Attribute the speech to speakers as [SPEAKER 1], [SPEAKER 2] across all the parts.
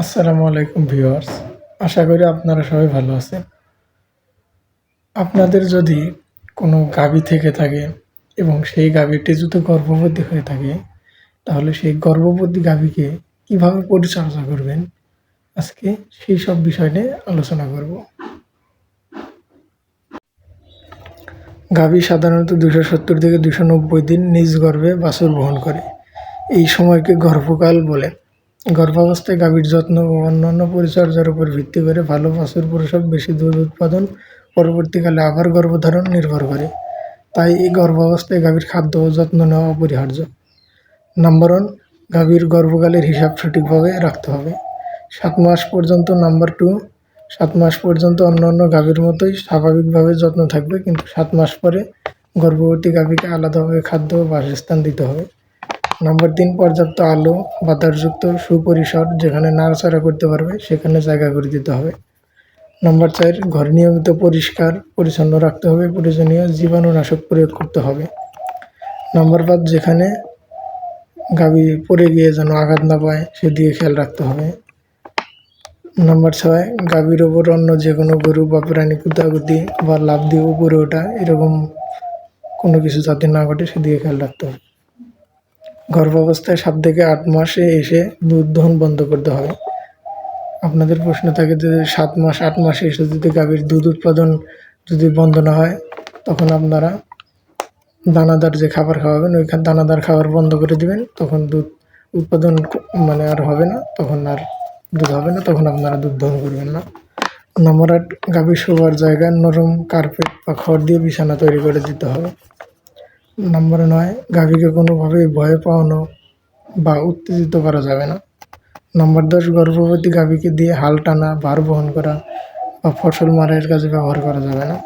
[SPEAKER 1] আসসালামু আলাইকুম ভিউয়ার্স, আশা করি আপনারা সবাই ভালো আছেন। আপনাদের যদি কোনো গাভী থেকে থাকে এবং সেই গাভীটি যদি গর্ভবতী হয়ে থাকে, তাহলে সেই গর্ভবতী গাভীকে কীভাবে পরিচর্যা করবেন? আজকে সেই সব বিষয় নিয়ে আলোচনা করব। গাভী সাধারণত দুশো সত্তর থেকে দুশো নব্বই দিন নিজ গর্ভে বাছুর বহন করে। এই সময়কে গর্ভকাল বলে। গর্ভাবস্থায় গাভীর যত্ন ও অন্যান্য পরিচর্যার উপর ভিত্তি করে ভালো বাছুর প্রসব, বেশি দুধ উৎপাদন, পরবর্তীকালে আবার গর্ভধারণ নির্ভর করে। তাই এই গর্ভাবস্থায় গাভীর খাদ্য ও যত্ন নেওয়া অপরিহার্য। নাম্বার ওয়ান, গাভীর গর্ভকালের হিসাব সঠিকভাবে রাখতে হবে। সাত মাস পর্যন্ত নাম্বার টু, সাত মাস পর্যন্ত অন্য অন্য গাভীর মতোই স্বাভাবিকভাবে যত্ন থাকবে, কিন্তু সাত মাস পরে গর্ভবতী গাভীকে আলাদাভাবে খাদ্য ও বাসস্থান দিতে হবে। নাম্বার তিন পর্যাপ্ত আলো, বাতাসযুক্ত সুপরিসর যেখানে নাড়াচাড়া করতে পারবে, সেখানে জায়গা করে দিতে হবে। নম্বর চার, ঘর নিয়মিত পরিষ্কার, পরিচ্ছন্ন রাখতে হবে, প্রয়োজনীয় জীবাণুনাশক প্রয়োগ করতে হবে। নাম্বার পাঁচ, যেখানে গাভী পড়ে গিয়ে যেন আঘাত না পায়, সেদিকে খেয়াল রাখতে হবে। নম্বর ছয় গাভীর ওপর অন্য যে কোনো গরু বা প্রাণী কুতাকুতি বা লাভ দিয়ে উপরে ওঠা, এরকম কোনো কিছু যাতে না ঘটে, সেদিকে খেয়াল রাখতে হবে। গর্ভাবস্থায় সাত থেকে আট মাসে এসে দুধ দহন বন্ধ করতে হবে আপনাদের প্রশ্ন থাকে যে সাত মাস, আট মাসে এসে যদি গাভীর দুধ উৎপাদন যদি বন্ধ না হয়, তখন আপনারা দানাদার যে খাবার খাওয়াবেন, ওই দানাদার খাবার বন্ধ করে দিবেন, তখন দুধ উৎপাদন মানে আর হবে না, তখন আর দুধ হবে না, তখন আপনারা দুধ দহন করবেন না। নম্বর আট গাভীর শোবার জায়গায় নরম কার্পেট বা খড় দিয়ে বিছানা তৈরি করে দিতে হবে। নম্বর নয়, গাভীকে কোনোভাবেই ভয় পাওয়ানো বা উত্তেজিত করা যাবে না। নম্বর দশ, গর্ভবতী গাভীকে দিয়ে হাল টানা, ভার বহন করা বা ফসল মারাইয়ের কাজে ব্যবহার করা যাবে না।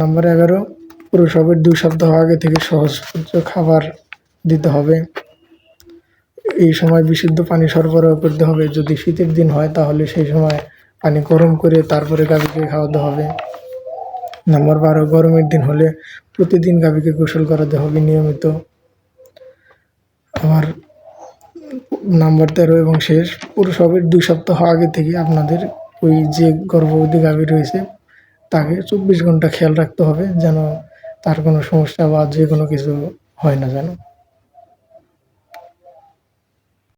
[SPEAKER 1] নম্বর এগারো প্রসবের দুই সপ্তাহ আগে থেকে সহজ খাবার দিতে হবে। এই সময় বিশুদ্ধ পানি সরবরাহ করতে হবে। যদি শীতের দিন হয় তাহলে সেই সময় পানি গরম করে তারপরে গাভীকে খাওয়াতে হবে। নাম্বার বারো, গরমের দিন হলে প্রতিদিন গাভীকে গোসল করাতে হবে নিয়মিত। আমার নাম্বার তেরো এবং শেষ প্রসবের দুই সপ্তাহ আগে থেকে আপনাদের ওই যে গর্ভবতী গাভী রয়েছে, তাকে চব্বিশ ঘণ্টা খেয়াল রাখতে হবে যেন তার কোনো সমস্যা বা যে কোনো কিছু হয় না যেন।